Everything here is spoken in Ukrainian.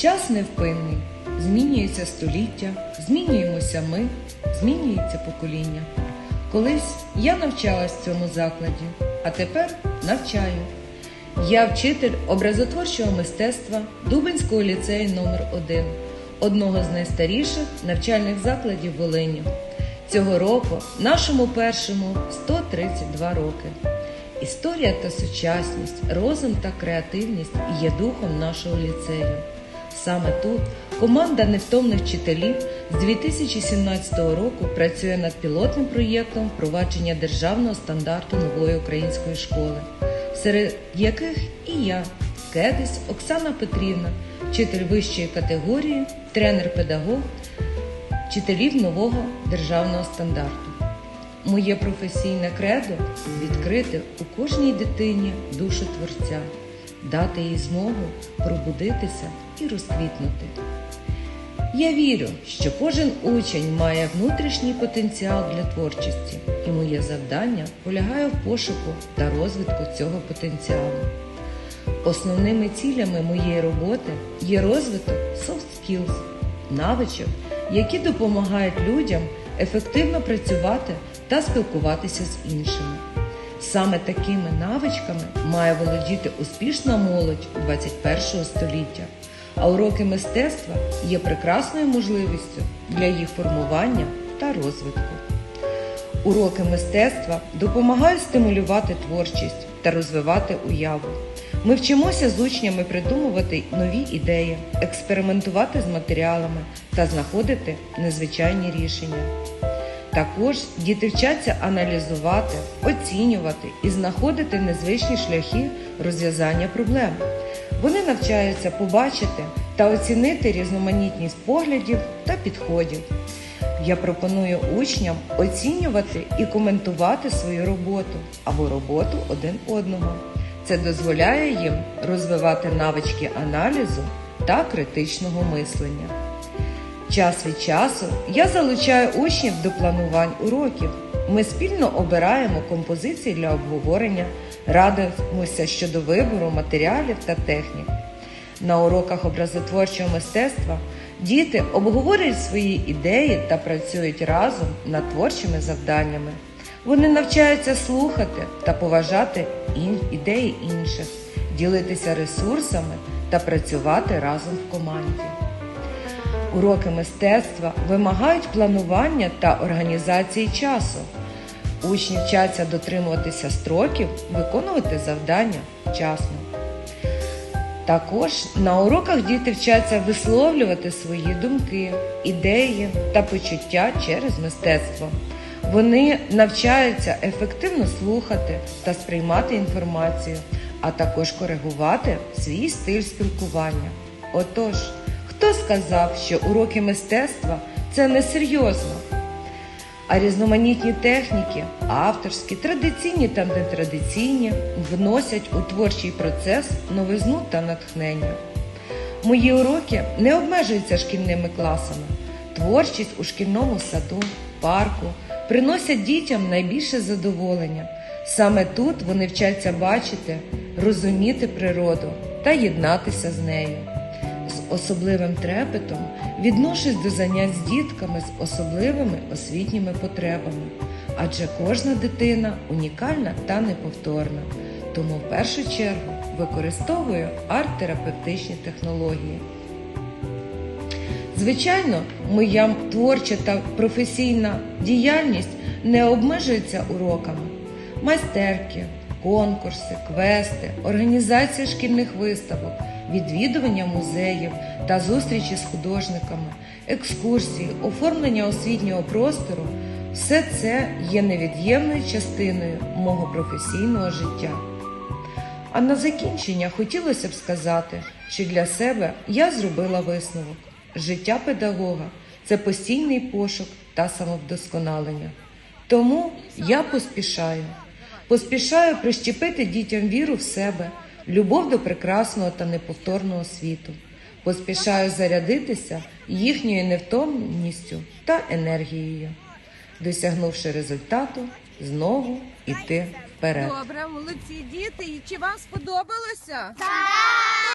Час невпинний, змінюється століття, змінюємося ми, змінюється покоління. Колись я навчалась в цьому закладі, а тепер навчаю. Я вчитель образотворчого мистецтва Дубинського ліцею номер 1 одного з найстаріших навчальних закладів Волині. Цього року нашому першому 132 роки. Історія та сучасність, розум та креативність є духом нашого ліцею. Саме тут команда невтомних вчителів з 2017 року працює над пілотним проєктом впровадження державного стандарту нової української школи, серед яких і я, Кедись Оксана Петрівна, вчитель вищої категорії, тренер-педагог, вчителів нового державного стандарту. Моє професійне кредо відкрити у кожній дитині душу творця, дати їй змогу пробудитися і розквітнути. Я вірю, що кожен учень має внутрішній потенціал для творчості, і моє завдання полягає в пошуку та розвитку цього потенціалу. Основними цілями моєї роботи є розвиток soft skills, навичок, які допомагають людям ефективно працювати та спілкуватися з іншими. Саме такими навичками має володіти успішна молодь 21 століття, а уроки мистецтва є прекрасною можливістю для їх формування та розвитку. Уроки мистецтва допомагають стимулювати творчість та розвивати уяву. Ми вчимося з учнями придумувати нові ідеї, експериментувати з матеріалами та знаходити незвичайні рішення. Також діти вчаться аналізувати, оцінювати і знаходити незвичні шляхи розв'язання проблем. Вони навчаються побачити та оцінити різноманітність поглядів та підходів. Я пропоную учням оцінювати і коментувати свою роботу або роботу один одного. Це дозволяє їм розвивати навички аналізу та критичного мислення. Час від часу я залучаю учнів до планувань уроків. Ми спільно обираємо композиції для обговорення, радимося щодо вибору матеріалів та технік. На уроках образотворчого мистецтва діти обговорюють свої ідеї та працюють разом над творчими завданнями. Вони навчаються слухати та поважати ідеї інших, ділитися ресурсами та працювати разом в команді. Уроки мистецтва вимагають планування та організації часу. Учні вчаться дотримуватися строків, виконувати завдання вчасно. Також на уроках діти вчаться висловлювати свої думки, ідеї та почуття через мистецтво. Вони навчаються ефективно слухати та сприймати інформацію, а також коригувати свій стиль спілкування. Отож, хто сказав, що уроки мистецтва це несерйозно? А різноманітні техніки, авторські, традиційні та нетрадиційні, вносять у творчий процес новизну та натхнення. Мої уроки не обмежуються шкільними класами. Творчість у шкільному саду, парку приносять дітям найбільше задоволення. Саме тут вони вчаться бачити, розуміти природу та єднатися з нею. З особливим трепетом відношусь до занять з дітками з особливими освітніми потребами, адже кожна дитина унікальна та неповторна. Тому в першу чергу використовую арт-терапевтичні технології. Звичайно, моя творча та професійна діяльність не обмежується уроками. Майстерки, конкурси, квести, організація шкільних виставок, відвідування музеїв та зустрічі з художниками, екскурсії, оформлення освітнього простору все це є невід'ємною частиною мого професійного життя. А на закінчення хотілося б сказати, що для себе я зробила висновок. Життя педагога це постійний пошук та самовдосконалення. Тому я поспішаю. Поспішаю прищепити дітям віру в себе, любов до прекрасного та неповторного світу. Поспішаю зарядитися їхньою невтомністю та енергією. Досягнувши результату, знову йти вперед. Добре, молодці діти. І чи вам сподобалося? Так!